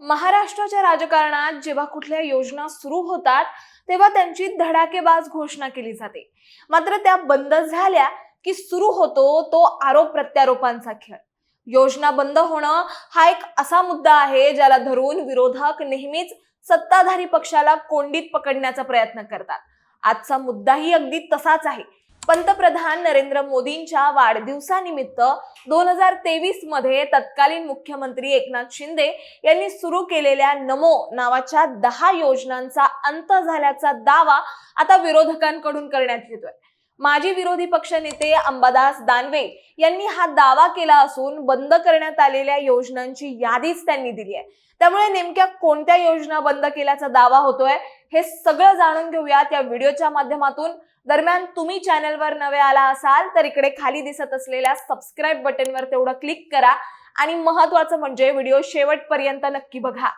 महाराष्ट्राच्या राजकारणात जेव्हा कुठल्या योजना सुरू होतात तेव्हा त्यांची धडाकेबाज घोषणा केली जाते. मात्र त्या बंद झाल्या की सुरू होतो तो आरोप प्रत्यारोपांचा खेळ. योजना बंद होणं हा एक असा मुद्दा आहे ज्याला धरून विरोधक नेहमीच सत्ताधारी पक्षाला कोंडीत पकडण्याचा प्रयत्न करतात. आजचा मुद्दाही अगदी तसाच आहे. पंतप्रधान नरेंद्र मोदींच्या वाढदिवसानिमित्त दोन हजार तेवीसमध्ये तत्कालीन मुख्यमंत्री एकनाथ शिंदे यांनी सुरू केलेल्या नमो नावाच्या दहा योजनांचा अंत झाल्याचा दावा आता विरोधकांकडून करण्यात येतोय. माजी विरोधी पक्षनेते अंबादास दानवे यांनी हा दावा केला असून बंद करण्यात आलेल्या योजनांची यादीच त्यांनी दिली आहे. त्यामुळे नेमक्या कोणत्या योजना बंद केल्याचा दावा होतोय हे सगळं जाणून घेऊयात या व्हिडिओच्या माध्यमातून. दरम्यान तुम्ही चॅनलवर नवे आला असाल तर इकडे खाली दिसत असलेल्या सबस्क्राईब बटनवर तेवढं क्लिक करा. आणि महत्वाचं म्हणजे व्हिडिओ शेवटपर्यंत नक्की बघा.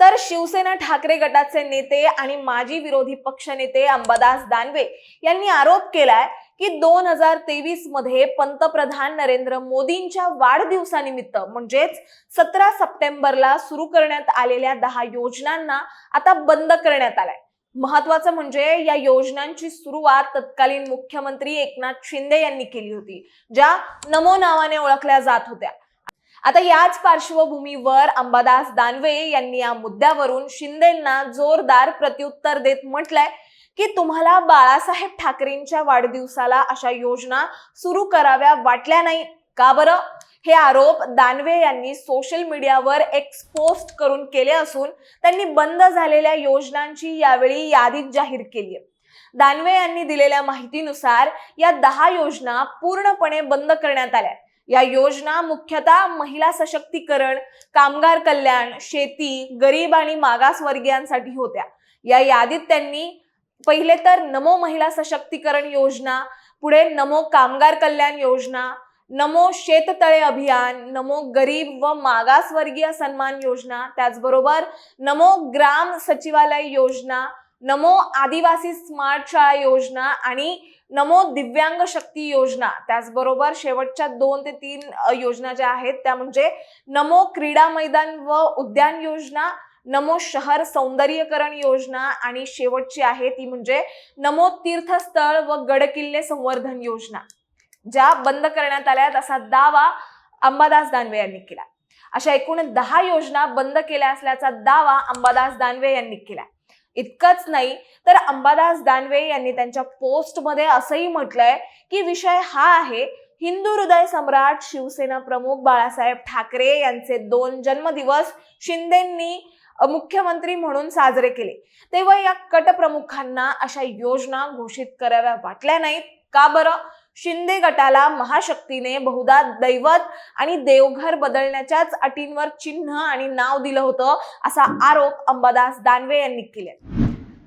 तर शिवसेना ठाकरे गटाचे नेते आणि माजी विरोधी पक्षनेते अंबादास दानवे यांनी आरोप केलाय की दोन हजार तेवीसमध्ये पंतप्रधान नरेंद्र मोदींच्या वाढदिवसानिमित्त म्हणजेच सतरा सप्टेंबरला सुरू करण्यात आलेल्या दहा योजनांना आता बंद करण्यात आलाय. महत्वाचं म्हणजे या योजनांची सुरुवात तत्कालीन मुख्यमंत्री एकनाथ शिंदे यांनी केली होती ज्या नमो नावाने ओळखल्या जात होत्या. आता याच पार्श्वभूमीवर अंबादास दानवे यांनी या मुद्द्यावरून शिंदेंना जोरदार प्रत्युत्तर देत म्हटलंय की तुम्हाला बाळासाहेब ठाकरेंच्या वाढदिवसाला अशा योजना सुरू कराव्या वाटल्या नाही का बरं? हे आरोप दानवे यांनी सोशल मीडियावर एक्सपोस्ट करून केले असून त्यांनी बंद झालेल्या योजनांची यावेळी यादी जाहीर केली आहे. दानवे यांनी दिलेल्या माहितीनुसार या दहा योजना पूर्णपणे बंद करण्यात आल्या या योजना मुख्यतः महिला सशक्तीकरण कामगार कल्याण शेती गरीब आणि मागासवर्गीयांसाठी होत्या. या यादीत त्यांनी पहिले तर नमो महिला सशक्तीकरण योजना पुढे नमो कामगार कल्याण योजना नमो शेततळे अभियान नमो गरीब व मागासवर्गीय सन्मान योजना त्याचबरोबर नमो ग्राम सचिवालय योजना नमो आदिवासी स्मार्ट शाळा योजना आणि नमो दिव्यांग शक्ती योजना. त्याचबरोबर शेवटच्या दोन ते तीन योजना ज्या आहेत त्या म्हणजे नमो क्रीडा मैदान व उद्यान योजना नमो शहर सौंदर्यकरण योजना आणि शेवटची आहे ती म्हणजे नमो तीर्थस्थळ व गडकिल्ले संवर्धन योजना. ज्या बंद करण्यात आल्यात असा दावा अंबादास दानवे यांनी केला. अशा एकूण दहा योजना बंद केल्या असल्याचा दावा अंबादास दानवे यांनी केला. इतकंच नाही तर अंबादास दानवे यांनी त्यांच्या पोस्टमध्ये असंही म्हटलंय की विषय हा आहे हिंदू हृदय सम्राट शिवसेना प्रमुख बाळासाहेब ठाकरे यांचे दोन जन्मदिवस शिंदेंनी मुख्यमंत्री म्हणून साजरे केले. तेव्हा या कटप्रमुखांना अशा योजना घोषित कराव्या वाटल्या नाहीत. का बरं? शिंदे गटाला महाशक्तीने बहुधा दैवत आणि देवघर बदलण्याच्याच अटींवर चिन्ह आणि नाव दिलं होतं असा आरोप अंबादास दानवे यांनी केले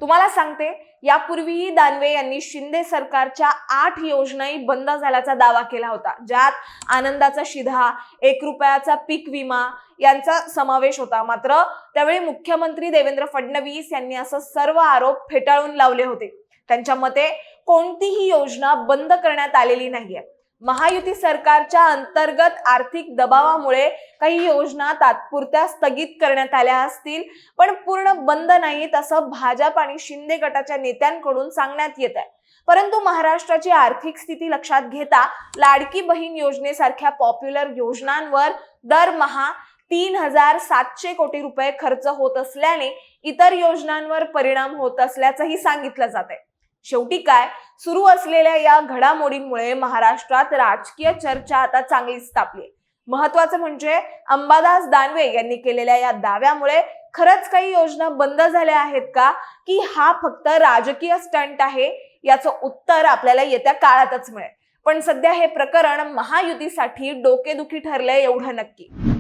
तुम्हाला सांगते यापूर्वीही दानवे यांनी शिंदे सरकारच्या आठ योजनाही बंद झाल्याचा दावा केला होता ज्यात आनंदाचा शिधा एक रुपयाचा पीक विमा यांचा समावेश होता. मात्र त्यावेळी मुख्यमंत्री देवेंद्र फडणवीस यांनी असं सर्व आरोप फेटाळून लावले होते. त्यांच्या मते कोणतीही योजना बंद करण्यात आलेली नाहीये. महायुती सरकारच्या अंतर्गत आर्थिक दबावामुळे काही योजना तात्पुरत्या स्थगित करण्यात आल्या असतील पण पूर्ण बंद नाहीत असं भाजप आणि शिंदे गटाच्या नेत्यांकडून सांगण्यात येत आहे. परंतु महाराष्ट्राची आर्थिक स्थिती लक्षात घेता लाडकी बहीण योजनेसारख्या पॉप्युलर योजनांवर दरमहा तीन हजार सातशे कोटी रुपये खर्च होत असल्याने इतर योजनांवर परिणाम होत असल्याचंही सांगितलं जात आहे. शेवटी काय? सुरू असलेल्या या घडामोडींमुळे महाराष्ट्रात राजकीय चर्चा आता चांगलीच तापली महत्वाचं म्हणजे अंबादास दानवे यांनी केलेल्या या दाव्यामुळे खरंच काही योजना बंद झाल्या आहेत का? की हा फक्त राजकीय स्टंट आहे? याचं उत्तर आपल्याला येत्या काळातच मिळेल. पण सध्या हे प्रकरण महायुतीसाठी डोकेदुखी ठरलंय एवढं नक्की.